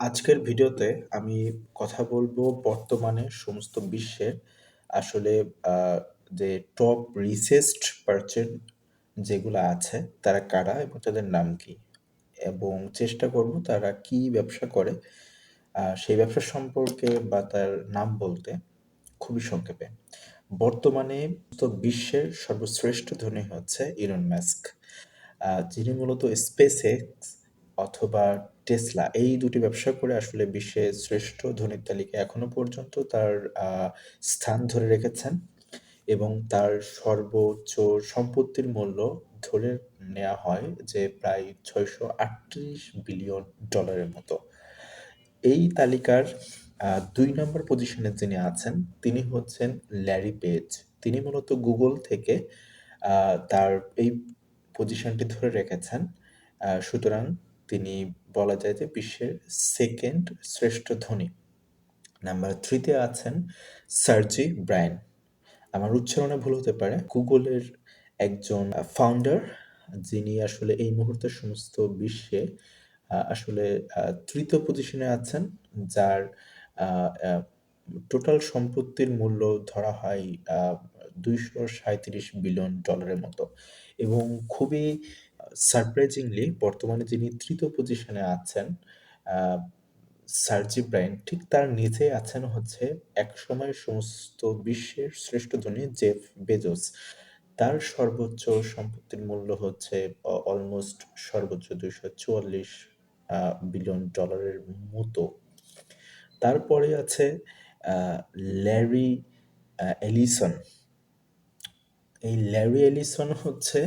আজকের ভিডিওতে আমি কথা বলব বর্তমানে সমস্ত বিশ্বের আসলে যে টপ রিচেস্ট পারসন যেগুলো আছে, তারা কারা এবং তাদের নাম কি? এবং চেষ্টা করব তারা কি ব্যবসা করে সেই ব্যবসা সম্পর্কে বা তার নাম বলতে খুবই সংক্ষেপে। বর্তমানে তো বিশ্বের সর্বশ্রেষ্ঠ ধনী হচ্ছে ইলন মাস্ক। আ, যিনি মূলত SpaceX অথবা টেসলা, এই দুটি ব্যবসা করে আসলে বিশ্বের শ্রেষ্ঠ ধনীর তালিকা এখনও পর্যন্ত তার স্থান ধরে রেখেছেন এবং তার সর্বোচ্চ সম্পত্তির মূল্য ধরে নেওয়া হয় যে প্রায় ৬৩৮ বিলিয়ন ডলারের মতো। এই তালিকার দুই নম্বর পজিশনে যিনি আছেন, তিনি হচ্ছেন ল্যারি পেজ। তিনি মূলত গুগল থেকে তার এই পজিশনটি ধরে রেখেছেন। সুতরাং তিনি বলা যায় যে বিশ্বের সেকেন্ড শ্রেষ্ঠ ধনী। নাম্বার থ্রিতে আছেন সার্জি ব্রায়ান। আমার উচ্চারণে ভুল হতে পারে। গুগলের একজন ফাউন্ডার যিনি আসলে এই মুহূর্তে সমস্ত বিশ্বে আসলে তৃতীয় পজিশনে আছেন। যার টোটাল সম্পত্তির মূল্য ধরা হয় দুইশো ২৩৭ বিলিয়ন ডলারের মতো। এবং খুবই সারপ্রাইজিংলি বর্তমানে যিনি তৃতীয় পজিশনে আছেন সার্জি ব্রায়ান ঠিক তার নিচেই আছেন হচ্ছে একসময় সমস্ত বিশ্বের শ্রেষ্ঠ ধনী জেফ বেজোস। তার সর্বোচ্চ সম্পত্তির মূল্য হচ্ছে অলমোস্ট সর্বোচ্চ ২৪৪ আ বিলিয়ন ডলারের মতো। তারপরে আছে ল্যারি এলিসন। এই ল্যারি এলিসন হচ্ছে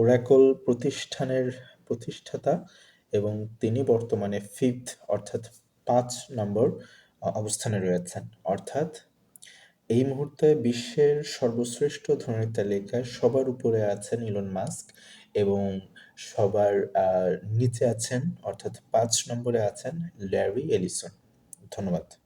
Oracle প্রতিষ্ঠানের প্রতিষ্ঠাতা এবং তিনি বর্তমানে ফিফথ অর্থাৎ পাঁচ নম্বর অবস্থানে রয়েছেন। অর্থাৎ এই মুহূর্তে বিশ্বের সর্বশ্রেষ্ঠ ধনীর তালিকায় সবার উপরে আছেন ইলন মাস্ক এবং সবার নিচে আছেন, অর্থাৎ পাঁচ নম্বরে আছেন ল্যারি এলিসন। ধন্যবাদ।